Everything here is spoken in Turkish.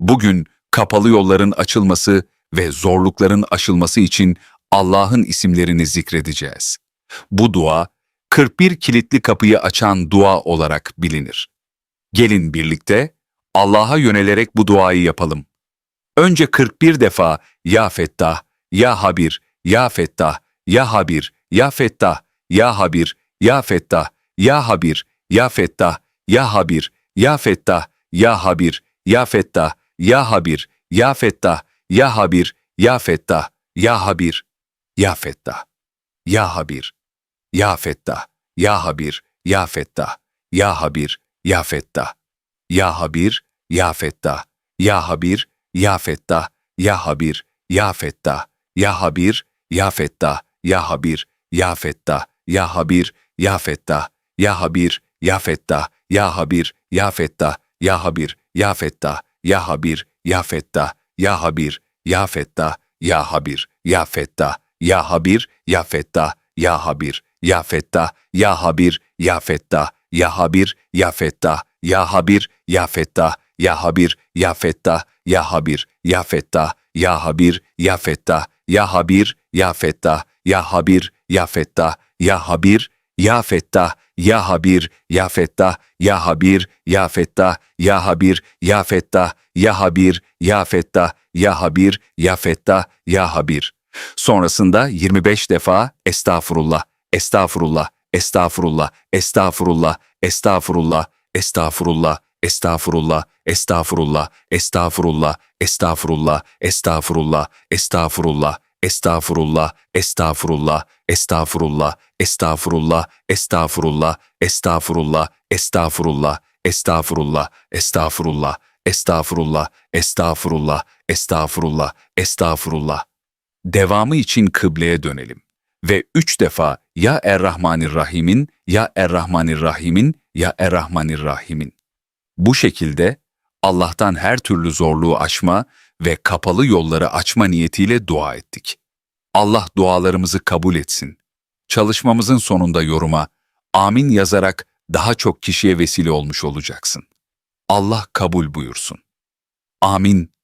Bugün kapalı yolların açılması ve zorlukların aşılması için Allah'ın isimlerini zikredeceğiz. Bu dua 41 kilitli kapıyı açan dua olarak bilinir. Gelin birlikte Allah'a yönelerek bu duayı yapalım. Önce 41 defa Ya Fettah, Ya Habir, Ya Fettah, Ya Habir, Ya Fettah, Ya Habir, Ya Fettah, Ya Habir, Ya Fettah, Ya Habir, Ya Fettah, Ya Habir, Ya Fettah, Ya Habir, Ya Fettah, Ya Habir, Ya Fettah, Ya Habir, Ya Fettah, Ya Habir, Ya Fettah, Ya Habir, Ya Fettah, Ya Habir, Ya Fettah, Ya Habir, Ya Fettah, Ya Habir, Ya Fettah, Ya Habir, Ya Fettah, Ya Habir, Ya Fettah, Ya Habir, Ya Fettah, Ya Habir, Ya Fettah, Ya Habir, Ya Fettah, Ya Habir, Ya Fettah, Ya Habir, Ya Fettah, Ya Habir, Ya Fettah, Ya Habir, Ya Fettah, Ya Habir, Ya Fettah, Ya Habir, Ya Fettah, Ya Habir, Ya Fettah, Ya Habir, Ya Fettah, Ya Habir, Ya Fettah, Ya Habir, Ya Fettah, Ya Habir, Ya Fettah, Ya Habir, Ya Fettah, Ya Habir, Ya Fettah, Ya Habir, Ya Fettah, Ya Habir, Ya Fettah, Ya Habir, Ya Fettah, Ya Habir, Ya Fettah, Ya Habir, Ya Fettah, Ya Habir, Ya Fettah, Ya Habir, Ya Fettah, Ya Habir, Ya Fettah, Ya Habir. Sonrasında 25 defa Estağfurullah, Estağfurullah, Estağfurullah, Estağfurullah, Estağfurullah, Estağfurullah, Estağfurullah, Estağfurullah, Estağfurullah, Estağfurullah, Estağfurullah, Estağfurullah, Estağfurullah, Estağfurullah, Estağfurullah, Estağfurullah, Estağfurullah, Estağfurullah, Estağfurullah, Estağfurullah, Estağfurullah, Estağfurullah, Estağfurullah, Estağfurullah, Estağfurullah. Devamı için kıbleye dönelim ve üç defa Ya Errahmanirrahim'in, Ya Errahmanirrahim'in, Ya Errahmanirrahim'in. Bu şekilde Allah'tan her türlü zorluğu aşma ve kapalı yolları açma niyetiyle dua ettik. Allah dualarımızı kabul etsin. Çalışmamızın sonunda yoruma amin yazarak daha çok kişiye vesile olmuş olacaksın. Allah kabul buyursun. Amin.